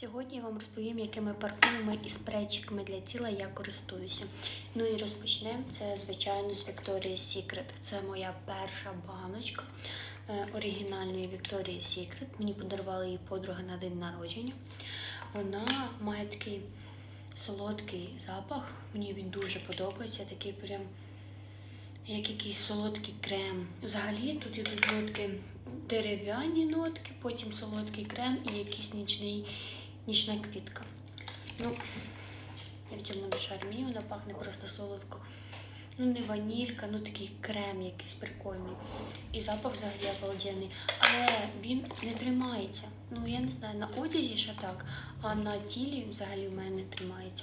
Сьогодні я вам розповім, якими парфумами і спрейчиками для тіла я користуюся. Ну і розпочнемо це, звичайно, з Victoria's Secret. Це моя перша баночка е, оригінальної Victoria's Secret. Мені подарувала її подруга на день народження. Вона має такий солодкий запах. Мені він дуже подобається. Такий прям як якийсь солодкий крем. Взагалі тут ідуть нотки дерев'яні нотки, потім солодкий крем і якийсь нічний, нічна квітка. Ну, я в цьому не шарю. Мені вона пахне просто солодко. Ну, не ванілька, ну такий крем якийсь прикольний. І запах взагалі обалденний. Але він не тримається. Ну, я не знаю, на одязі ще так, а на тілі взагалі в мене не тримається.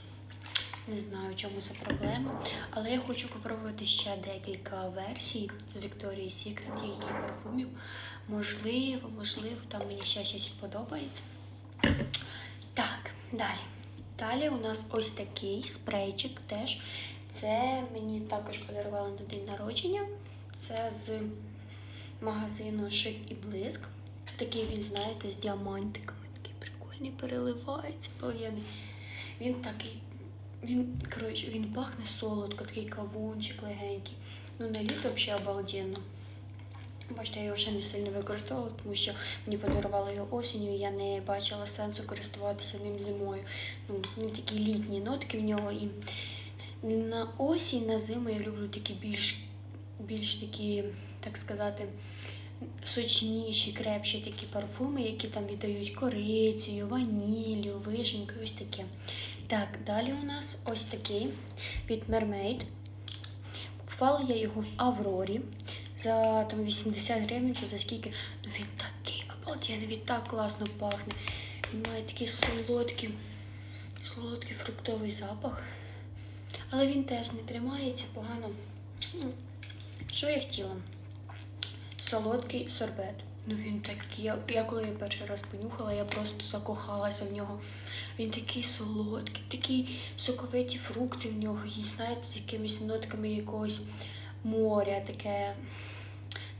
Не знаю, в чому це проблема. Але я хочу попробувати ще декілька версій з Victoria's Secret її парфумів. Можливо, можливо, там мені ще щось подобається. Далі. Далі у нас ось такий спрейчик теж. Це мені також подарували на день народження. Це з магазину Шик і Блиск. Такий він, знаєте, з діамантиками. Такий прикольний, переливається, полєний. Він такий він, коротше, він пахне солодко, такий кавунчик легенький. Ну, на літо взагалі обалденно. Бачите, я його ще не сильно використовувала, тому що мені подарували його осінню, і я не бачила сенсу користуватися ним зимою. Ну, він такі літні нотки в нього. І на осінь, на зиму я люблю такі більш, більш такі, так сказати, сочніші, крепші такі парфуми, які там віддають корицею, ваніллю, вишенькою, ось таке. Так, далі у нас ось такий від Mermaid. Купувала я його в Аврорі за там 80 гривень чи за скільки. Ну він такий обалденний, він так класно пахне. Він має такий солодкий, солодкий фруктовий запах. Але він теж не тримається погано. Ну, Що я хотіла? Солодкий сорбет. Ну він такий. Я, коли я перший раз понюхала, я просто закохалася в нього. Він такий солодкий, такі соковиті фрукти в нього є, знаєте, з якимись нотками якогось моря, таке.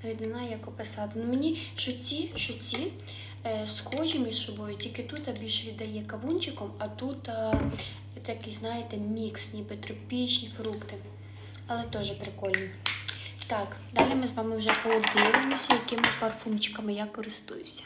Навіть не знаю, як описати. Ну мені що ці, що ці е, схожі між собою, тільки тут а, більш віддає кавунчиком, а тут а, такий, знаєте, мікс, ніби тропічні фрукти. Але теж прикольні. Так, далі ми з вами вже подивимося, якими парфумчиками я користуюся.